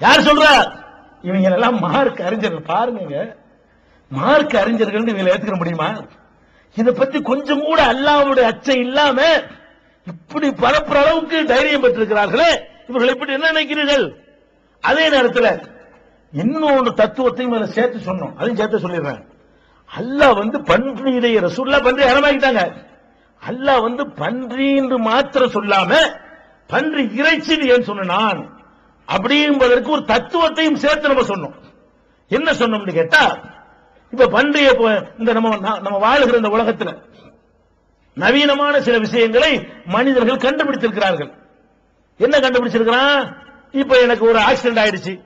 யார் சொல்றா? இவங்க எல்லாம் மார்க் அறிஞர்கள். பாருங்க மார்க் அறிஞர்கள் இவங்களை ஏத்துக்க முடியுமா? இத பத்தி கொஞ்சம் கூட அல்லாவுடைய அச்சம் இல்லாம இப்படி பரப்புற அளவுக்கு தைரியம் பெற்றிருக்கிறார்களே. இவர்கள் இப்படி என்ன நினைக்கிறீர்கள்? அதே நேரத்தில் இன்னொன்று தத்துவத்தையும் அதை சேர்த்து சொன்னோம். அதையும் சேர்த்து சொல்லிடுறேன். அல்லாஹ் வந்து பன்றியுடைய ரசூல்லா பன்றி அறமாக்கிட்டாங்க அல்லாஹ் வந்து பன்றி என்று மாத்திரம் சொல்லாம பன்றி இறைச்சி ஏன் சொன்ன நான்? அப்படிஎன்பதற்கு ஒரு தத்துவத்தையும் சேர்த்து நம்ம சொன்னோம். என்ன சொன்னோம்னு கேட்டா இப்ப பண்டைய இந்த நம்ம நம்ம வாழுகிற இந்த உலகத்துல நவீனமான சில விஷயங்களை மனிதர்கள் கண்டுபிடித்திருக்கிறார்கள். என்ன கண்டுபிடிச்சிருக்கிறான்? இப்ப எனக்கு ஒரு ஆக்சிடென்ட் ஆயிடுச்சு.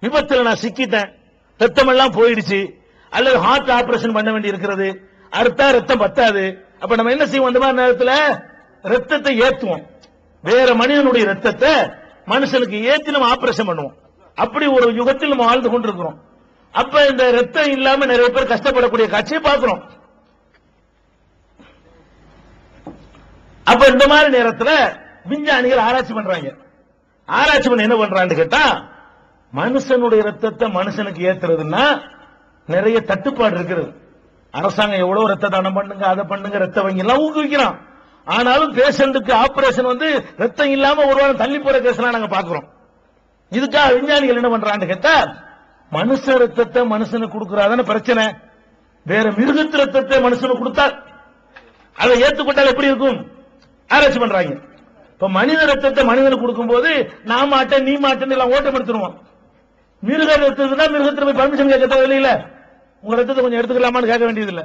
விபத்துல நான் சிக்கிட்டேன். ரத்தம் எல்லாம் போயிடுச்சு. அல்லது ஹார்ட் ஆபரேஷன் பண்ண வேண்டி இருக்கிறது. அறுத்தா ரத்தம் பத்தாது. அப்ப நம்ம என்ன செய்வோம் அந்த மாதிரி நேரத்துல? ரத்தத்தை ஏத்துவோம். வேற மனிதனுடைய ரத்தத்தை மனுஷனுக்கு ஏத்தி நம்ம ஆபரேஷன் பண்ணுவோம். அப்படி ஒரு யுகத்தில் நம்ம வாழ்ந்து கொண்டிருக்கிறோம். அப்ப இந்த ரத்தம் இல்லாம நிறைய பேர் கஷ்டப்படக்கூடிய காட்சியை பார்க்கிறோம். அப்ப இந்த மாதிரி நேரத்துல விஞ்ஞானிகள் ஆராய்ச்சி பண்றாங்க. ஆராய்ச்சி பண்ண என்ன பண்றான்னு கேட்டா மனுஷனுடைய ரத்தத்தை மனுஷனுக்கு ஏத்துறதுன்னா நிறைய தட்டுப்பாடு இருக்கிறது. அரசாங்கம் எவ்வளவு ரத்த தானம் பண்ணுங்க அதை பண்ணுங்க ரத்த வங்கி எல்லாம் ஊக்குவிக்கிறான். ஆனாலும் பேஷண்ட்டுக்கு ஆபரேஷன் வந்து ரத்தம் இல்லாம ஒரு வாரம் தள்ளி போற கேஸ்லாம் நாங்க பாக்குறோம். இதுக்காக விஞ்ஞானிகள் என்ன பண்றான்னு கேட்டா மனுஷ ரத்தத்தை மனுஷனுக்கு கொடுக்கறாதான பிரச்சனை. வேற மிருகத்து ரத்தத்தை மனுஷனுக்கு கொடுத்தா அதை ஏத்துக்கொண்டால் எப்படி இருக்கும்? ஆராய்ச்சி பண்றாங்க. இப்ப மனித ரத்தத்தை மனிதனுக்கு கொடுக்கும்போது நான் மாட்டேன் நீ மாட்டேன்னு எல்லாம் ஓட்டம் எடுத்துருவோம் மிருக ரத்தத்துனா மிருகத்துல போய் பர்மிஷன் கேட்க தேவையில்லை உங்க ரத்தத்தை கொஞ்சம் எடுத்துக்கலாமான்னு கேட்க வேண்டியதில்லை.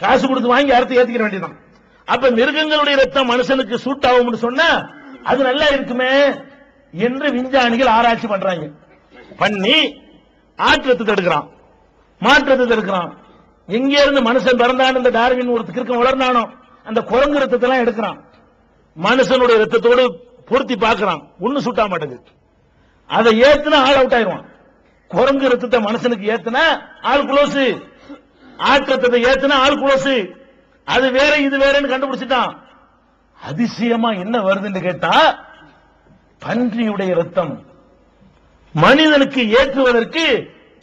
காசு கொடுத்து வாங்கி அறுத்து ஏத்திக்கிற வேண்டியதுதான். அப்ப மிருகங்களுடைய ரத்தம் மனுஷனுக்கு சூட் ஆகும்னு சொன்னா அது நல்லா இருக்குமே என்று விஞ்ஞானிகள் ஆராய்ச்சி பண்றாங்க. பண்ணி ஆற்றத்தை ரத்தத்தை மாற்றத்தை தடுக்கிறான் எங்க இருந்து மனுஷன் பிறந்தான் இந்த டார்வின் ஒரு கிறுக்கம் வளர்ந்தானோ அந்த குரங்கு ரத்தத்தை எல்லாம் எடுக்கிறான். மனுஷனுடைய ரத்தத்தோடு பொருத்தி பார்க்கிறான். ஒண்ணு சுட்டா மாட்டேங்குது. அதை ஏத்துனா ஆள் அவுட் ஆயிடுவான். குரங்கு ரத்தத்தை மனுஷனுக்கு ஏத்துனா ஆள் குளோசு ஆற்றத்தை ரத்தத்தை ஏத்துனா ஆள் குளோசு அது வேற இது வேறன்னு கண்டுபிடிச்சிட்டான். அதிசயமா என்ன வருதுன்னு கேட்டா பன்றியுடைய ரத்தம் மனிதனுக்கு ஏற்றுவதற்கு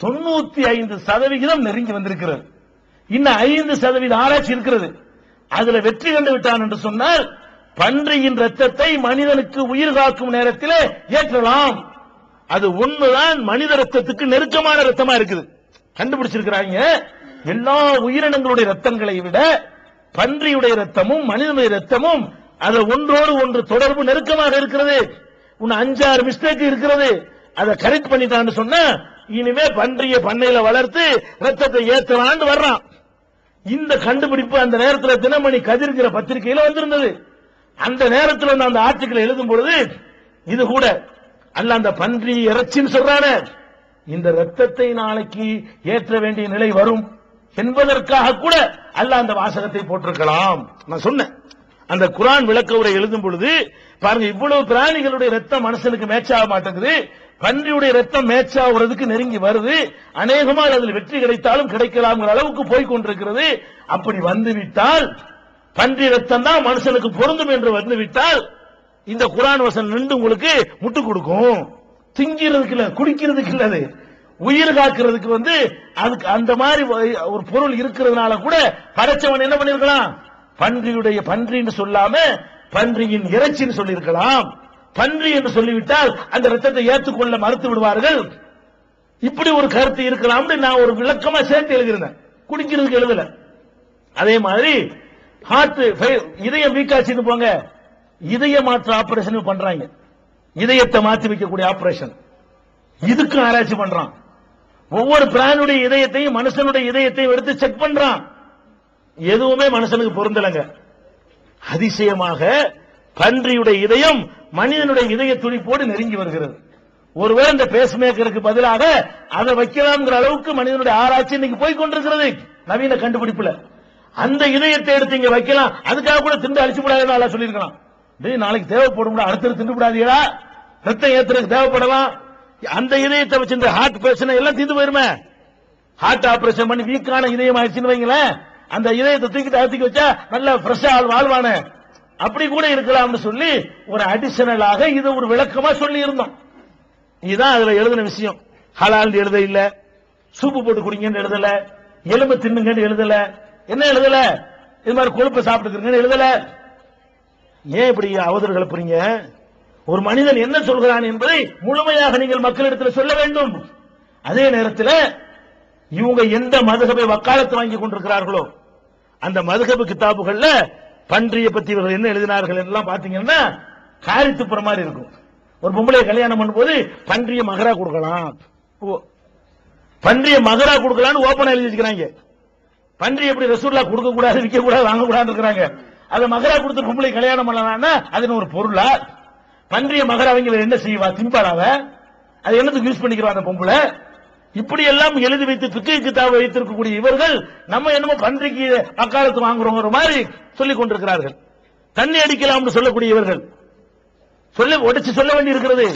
தொண்ணூத்தி ஐந்து சதவிகிதம் நெருங்கி வந்திருக்கிறது. இன்னும் ஐந்து சதவீத ஆராய்ச்சி இருக்கிறது. அதுல வெற்றி கண்டு விட்டான் என்று சொன்னால் பன்றியின் ரத்தத்தை மனிதனுக்கு உயிர் காக்கும் நேரத்தில் ஏற்றலாம். அது ஒண்ணுதான் மனித ரத்தத்துக்கு நெருக்கமான ரத்தமா இருக்குது. கண்டுபிடிச்சிருக்கிறாங்க. எல்லா உயிரினங்களுடைய ரத்தங்களை விட பன்றியுடைய ரத்தமும் மனிதனுடைய ரத்தமும் அது ஒன்றோடு ஒன்று தொடர்பு நெருக்கமாக இருக்கிறது. உன் அஞ்சாறு மிஸ்டேக் இருக்கிறது. அதை கரெக்ட் பண்ணிட்டான்னு சொன்னா இனிமே பன்றிய பண்ணையில வளர்த்து ரத்தத்தை ஏத்தலான்னு வர்றான். இந்த கண்டுபிடிப்பு அந்த நேரத்தில் தினமணி கதிர்கிற பத்திரிகையில வந்திருந்தது. அந்த நேரத்தில் நான் அந்த ஆர்டிக்கல் எழுதும் பொழுது இது கூட அல்ல அந்த பன்றி இறைச்சின்னு சொல்றானே. இந்த ரத்தத்தை நாளைக்கு ஏற்ற வேண்டிய நிலை வரும். என்பதற்காக கூட அல்ல அந்த வாசகத்தை போட்டிருக்கலாம். நான் சொன்னேன். அந்த குரான் விளக்க உரை எழுதும் பொழுது பாருங்க இவ்வளவு பிராணிகளுடைய ரத்தம் மனுஷனுக்கு மேட்ச் ஆக மாட்டேங்குது. பன்றியுடைய ரத்தம் மேட்ச் ஆகுறதுக்கு நெருங்கி வருது. அநேகமா அதில் வெற்றி கிடைத்தாலும் கிடைக்கலாம்ங்கிற அளவுக்கு போய் கொண்டிருக்கிறது. அப்படி வந்துவிட்டால் பன்றி ரத்தம் தான் மனுஷனுக்கு பொருந்தும் என்று வந்துவிட்டால் இந்த குரான் வசன் நின்று உங்களுக்கு முட்டு கொடுக்கும். திங்கிறதுக்கு இல்ல குடிக்கிறதுக்கு இல்ல உயிர் காக்கிறதுக்கு வந்து அதுக்கு அந்த மாதிரி ஒரு பொருள் இருக்கிறதுனால கூட படைச்சவன் என்ன பண்ணிருக்கலாம்? பன்றியுடைய பன்றின்னு சொல்லாம பன்றியின் இறைச்சின்னு சொல்லியிருக்கலாம். பன்றி என்று சொல்லிவிட்டால் அந்த ரத்தத்தை ஏற்றுக்கொள்ள மறுத்து விடுவார்கள். இப்படி ஒரு கருத்து இருக்கலாம்னு நான் ஒரு விளக்கமா சேர்த்து எழுதிருந்தேன் குடிக்கிறதுக்கு எழுதல. அதே மாதிரி ஹார்ட் இதயம் வீக்காச்சுன்னு போங்க. இதய மாற்று ஆபரேஷன் பண்றாங்க. இதயத்தை மாற்றி வைக்கக்கூடிய ஆபரேஷன் இதுக்கும் ஆராய்ச்சி பண்றான். ஒவ்வொரு பிராணுடைய இதயத்தையும் மனுஷனுடைய இதயத்தையும் எடுத்து செக் பண்றான். எதுவுமே மனுஷனுக்கு பொருந்தலைங்க. அதிசயமாக பன்றியுடைய இதயம் மனிதனுடைய இதய துடிப்போடு நெருங்கி வருகிறது. ஒருவேளை இந்த பேஸ்மேக்கருக்கு பதிலாக அதை வைக்கலாம்ங்கிற அளவுக்கு மனிதனுடைய ஆராய்ச்சி இன்னைக்கு போய் கொண்டிருக்கிறது நவீன கண்டுபிடிப்புல. அந்த இதயத்தை எடுத்து இங்க வைக்கலாம். அதுக்காக கூட திண்டு அழிச்சு விடாதுன்னு சொல்லியிருக்கலாம் நாளைக்கு தேவைப்படும் அடுத்தது திண்டு விடாதீங்களா ரத்தம் ஏத்துறதுக்கு தேவைப்படலாம். அந்த இதயத்தை வச்சு இந்த ஹார்ட் பிரச்சனை எல்லாம் தீர்ந்து போயிருமே. ஹார்ட் ஆபரேஷன் பண்ணி வீக்கான இதயம் ஆயிடுச்சுன்னு வைங்களேன். அந்த இதயத்தை தூக்கிட்டு அழுத்தி வச்சா நல்ல ஃப்ரெஷ்ஷா ஆள் வாழ்வானு. அப்படி கூட இருக்கலாம்னு சொல்லி ஒரு அடிஷனலாக இது ஒரு விளக்கமா சொல்லி இருந்தோம் இதுதான் அதுல எழுதின விஷயம். ஹலால் எழுத இல்ல. சூப்பு போட்டு குடிங்கன்னு எழுதல. எலும்பு தின்னுங்கன்னு எழுதல. என்ன எழுதல? இது மாதிரி கொழுப்பு சாப்பிட்டுக்கிறீங்கன்னு எழுதல. ஏன் இப்படி அவதூறு கிளப்புறீங்க ஒரு மனிதன் என்ன சொல்கிறான் என்பதை முழுமையாக நீங்கள் மக்களிடத்தில் சொல்ல வேண்டும். அதே நேரத்தில் இவங்க எந்த மதுகபை வக்காலத்து வாங்கி கொண்டிருக்கிறார்களோ அந்த மதுகபு கிதாபுகள்ல பன்றிய பத்தி இவர்கள் என்ன எழுதினார்கள் எல்லாம் பாத்தீங்கன்னா காரி துப்புற மாதிரி இருக்கும். ஒரு பொம்பளை கல்யாணம் பண்ணும்போது பன்றிய மகரா கொடுக்கலாம். பன்றிய மகரா கொடுக்கலாம்னு ஓபனா எழுதி வச்சுக்கிறாங்க பன்றி எப்படி ரசூல்லா கொடுக்க கூடாது விற்க கூடாது வாங்க கூடாது இருக்கிறாங்க. அதை மகரா கொடுத்து பொம்பளை கல்யாணம் பண்ணலாம்னா அதுன்னு ஒரு பொருளா? பன்றிய மகரா என்ன செய்வா? திம்பாளாவ அது என்னத்துக்கு யூஸ் பண்ணிக்கிறா அந்த பொம்பளை? இப்படி எல்லாம் எழுதி வைத்து பிக்கை கித்தாவை வைத்திருக்கக்கூடிய இவர்கள் நம்ம என்னமோ பன்றிக்கு அக்காலத்து வாங்குறோங்கிற மாதிரி சொல்லிக் கொண்டிருக்கிறார்கள். தண்ணி அடிக்கலாம்னு சொல்லக்கூடிய இவர்கள். சொல்ல உடைச்சு சொல்ல வேண்டி இருக்கிறது.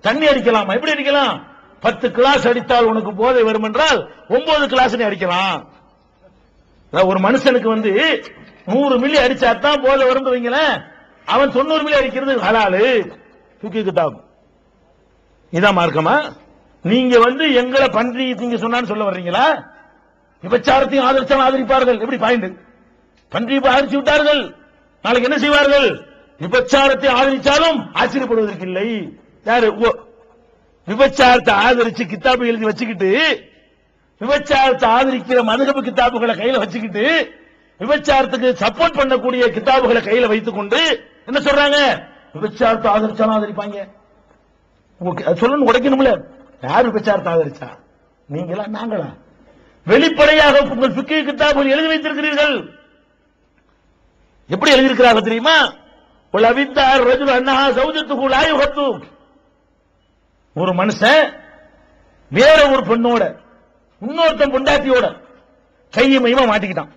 தண்ணி அடிக்கலாமா? எப்படி அடிக்கலாம்? பத்து கிளாஸ் அடித்தால் உனக்கு போதை வரும் என்றால் ஒன்பது கிளாஸ் நீ அடிக்கலாம். ஒரு மனுஷனுக்கு வந்து நூறு மில்லி அடிச்சா தான் போதை வரும் வைங்களேன். அவன் தொண்ணூறு மில்லி இருக்கிறது ஹலாலு. தூக்கிக்கிட்டாகும் இதான் மார்க்கமா? நீங்க வந்து எங்களை பன்றி நீங்க சொன்னான்னு சொல்ல வர்றீங்களா? விபச்சாரத்தையும் ஆதரிச்சாலும் ஆதரிப்பார்கள். எப்படி பாயிண்ட் பன்றி ஆதரிச்சு விட்டார்கள். நாளைக்கு என்ன செய்வார்கள்? விபச்சாரத்தை ஆதரிச்சாலும் ஆச்சரியப்படுவதற்கு இல்லை யாரு? ஓ, விபச்சாரத்தை ஆதரிச்சு கித்தாபு எழுதி வச்சுக்கிட்டு விபச்சாரத்தை ஆதரிக்கிற மதுகப்பு கித்தாபுகளை கையில வச்சுக்கிட்டு விபச்சாரத்துக்கு சப்போர்ட் பண்ணக்கூடிய கித்தாபுகளை கையில வைத்துக் கொண்டு என்ன சொல்றாங்க? விபச்சாரத்தை ஆதரிச்சாலும் ஆதரிப்பாங்க? உங்களுக்கு சொல்லணும் உடைக்கணும்ல. யார் விபச்சாரத்தை ஆதரிச்சா? நீங்களா நாங்களா? வெளிப்படையாக உங்கள் பிக்கை கித்தாபுகள் எழுதி வைத்திருக்கிறீர்கள். எப்படி எழுதியிருக்கிறார்கள் தெரியுமா? உலவித்தார் ரஜுல் அண்ணா சௌஜத்துக்கு லாயுகத்து ஒரு மனுஷன் வேற ஒரு பெண்ணோட இன்னொருத்தன் பொண்டாட்டியோட கையமையுமா மாட்டிக்கிட்டான்.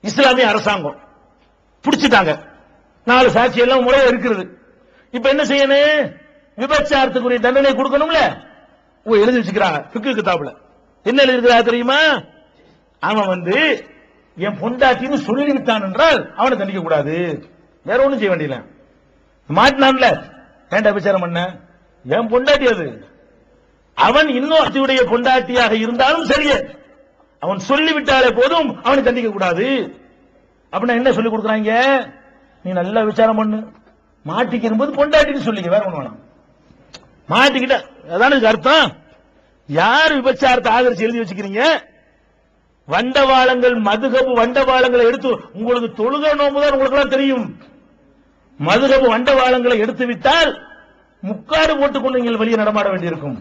இஸ்லாமிய அரசாங்கம். பிடிச்சிட்டாங்க. நாலு சாட்சி எல்லாம் முறையா இருக்கிறது. இப்ப என்ன செய்யணும்? விபச்சாரத்துக்குரிய தண்டனை கொடுக்கணும்ல? ஓ எழுதி வச்சுக்கிறாங்க பிக்கு கிதாபுல. என்ன எழுதிருக்கிறா தெரியுமா? அவன் வந்து என் பொண்டாட்டின்னு சொல்லிவிட்டான் என்றால் அவனை தண்டிக்க கூடாது. வேற ஒண்ணும் செய்ய வேண்டியல மாட்டினான்ல. ஏன்டா விசாரம் பண்ண? என் பொண்டாட்டி அது. அவன் இன்னும் அத்தியுடைய பொண்டாட்டியாக இருந்தாலும் சரியே. அவன் சொல்லிவிட்டாலே போதும் அவனை தண்டிக்க கூடாது. அப்படின்னா என்ன சொல்லி கொடுக்குறாங்க? நீ நல்லா விசாரம் பண்ணு. மாட்டிக்கிற போது பொண்டாட்டின்னு சொல்லிக்க வேற ஒண்ணு வேணாம். மாட்டிக்கிட்ட அதான அர்த்தம்? யார் விபச்சாரத்தை ஆதரிச்சு எழுதி வச்சுக்கிறீங்க? வண்டவாளங்கள் மதுகபு வண்டவாளங்களை எடுத்து உங்களுக்கு தொழுக நோம்புதான் உங்களுக்கு எல்லாம் தெரியும். மதுகபு வண்டவாளங்களை எடுத்து விட்டால் முக்காடு போட்டுக்கொண்டு நீங்கள் வெளியே நடமாட வேண்டியிருக்கும்.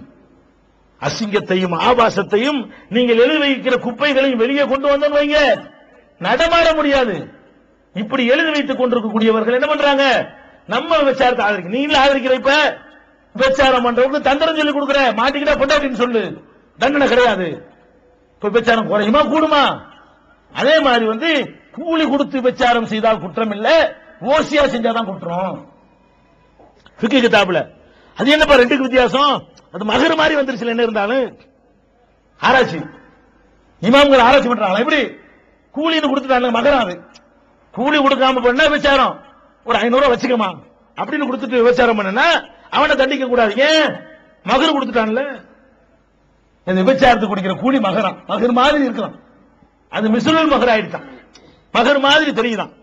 அசிங்கத்தையும் ஆபாசத்தையும் நீங்கள் எழுதி வைக்கிற குப்பைகளையும் வெளியே கொண்டு வந்தோம் வைங்க. நடமாட முடியாது. இப்படி எழுதி வைத்துக் கொண்டிருக்கக்கூடியவர்கள் என்ன பண்றாங்க? நம்ம விபச்சாரத்தை ஆதரிக்க நீங்களே ஆதரிக்கிற இப்ப விபச்சாரம் பண்றவங்க தந்திரம் சொல்லி கொடுக்குற மாட்டிக்கிட்டா பொண்டாட்டின்னு சொல்லு. தண்டனை கிடையாது. இப்ப விபச்சாரம் குறையுமா கூடுமா? அதே மாதிரி வந்து கூலி கொடுத்து விபச்சாரம் செய்தால் குற்றம் இல்ல ஓசியா செஞ்சாதான் குற்றம். பிக்கு கிதாபுல. அது என்னப்பா ரெண்டுக்கு வித்தியாசம்? அது மகர் மாதிரி வந்துருச்சு என்ன இருந்தாலும். ஆராய்ச்சி. இமாம்கள் ஆராய்ச்சி பண்றாங்களா? எப்படி? கூலின்னு கொடுத்துட்டாங்க மகரம் அது கூலி கொடுக்காம பண்ண விசாரம்? ஒரு ஐநூறு ரூபாய் வச்சுக்கமா அப்படின்னு கொடுத்துட்டு விபச்சாரம் பண்ணனா அவனை தண்டிக்க கூடாது. ஏன்? மகர் கொடுத்துட்டான்ல. இந்த விபச்சாரத்துக்கு குடிக்கிற கூலி மகரம். மகர் மாதிரி இருக்கலாம் அது மிசுலுல் மகர் ஆயிடுச்சான் மகர் மாதிரி தெரியுதான்.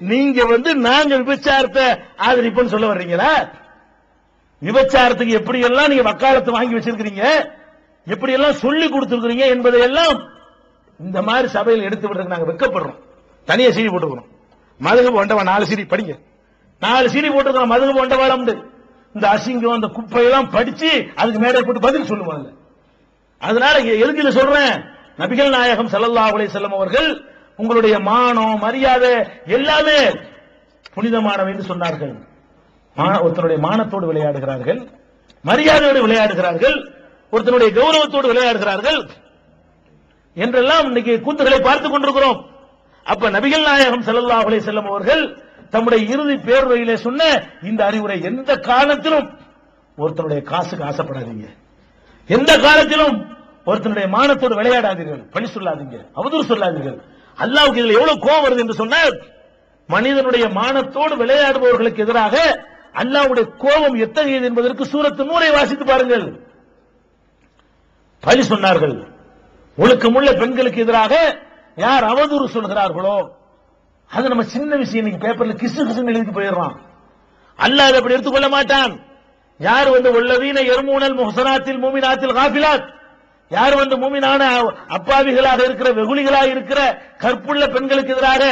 நீங்க வந்து நாங்க விபச்சாரத்தை ஆதரிப்போம்னு சொல்ல வர்றீங்களா? விபச்சாரத்துக்கு எப்படி எல்லாம் நீங்க வக்காலத்து வாங்கி வச்சிருக்கிறீங்க? எப்படி எல்லாம் சொல்லி கொடுத்துருக்கீங்க என்பதை எல்லாம் இந்த மாதிரி சபையில் எடுத்து விடுறதுக்கு நாங்க வெக்கப்படுறோம். தனியா செய்தி போட்டுக்கிறோம். மதுகு போண்டவன் நாலு சீரி படிங்க. நாலு சீடி போட்டுக்கிறோம் மதுகு உண்டு. இந்த அசிங்கம் அந்த குப்பையெல்லாம் படிச்சு அதுக்கு மேடை போட்டு பதில் சொல்லுவாங்க. அதனால எழுதியில் எதுக்கு சொல்றேன் நபிகள் நாயகம் சல்லல்லா அலை செல்லம் அவர்கள் உங்களுடைய மானம் மரியாதை எல்லாமே புனிதமானவை என்று சொன்னார்கள். ஒருத்தனுடைய மானத்தோடு விளையாடுகிறார்கள் மரியாதையோடு விளையாடுகிறார்கள் ஒருத்தனுடைய கௌரவத்தோடு விளையாடுகிறார்கள் என்றெல்லாம் இன்னைக்கு கூத்துகளை பார்த்துக் கொண்டிருக்கிறோம். அப்ப நபிகள் நாயகம் செல்லல்லா அலே செல்லம் அவர்கள் தம்முடைய இறுதி பேருரையிலே சொன்ன இந்த அறிவுரை எந்த காலத்திலும் ஒருத்தனுடைய காசுக்கு ஆசைப்படாதீங்க. எந்த காலத்திலும் ஒருத்தனுடைய மானத்தோடு விளையாடாதீர்கள். பழி சொல்லாதீங்க. அவதூறு சொல்லாதீர்கள். அல்லாவுக்கு இதில் எவ்வளவு கோபம் வருது என்று சொன்னால் மனிதனுடைய மானத்தோடு விளையாடுபவர்களுக்கு எதிராக அல்லாவுடைய கோபம் எத்தகையது என்பதற்கு சூரத்து நூரை வாசித்து பாருங்கள். பழி சொன்னார்கள். ஒழுக்கமுள்ள பெண்களுக்கு எதிராக யார் அவதூறு சொல்கிறார்களோ அது நம்ம சின்ன விஷயம். இன்னைக்கு பேப்பர்ல கிசு கிசுன்னு எழுதி போயிடுறான். அல்லாஹ் அதை அப்படி எடுத்துக்கொள்ள மாட்டான். யார் வந்து உள்ளவீன எருமூனல் முஹசனாத்தில் மூமினாத்தில் காபிலாத் யார் வந்து மூமினான அப்பாவிகளாக இருக்கிற வெகுளிகளாக இருக்கிற கற்புள்ள பெண்களுக்கு எதிராக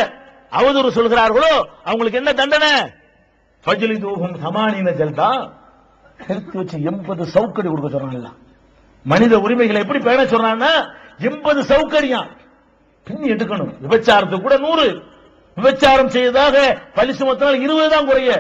அவதூறு சொல்கிறார்களோ அவங்களுக்கு என்ன தண்டனை? பஜிலி தூகும் சமானின ஜல்தா. எடுத்து வச்சு எண்பது சவுக்கடி கொடுக்க சொல்றான்ல மனித உரிமைகளை எப்படி பேண சொல்றான்னா எண்பது சௌகரியம் பின்னி எடுக்கணும் விபச்சாரத்துக்கு கூட நூறு. விபச்சாரம் செய்ததாக பழி சுமத்தினால் இருபது தான் குறைய.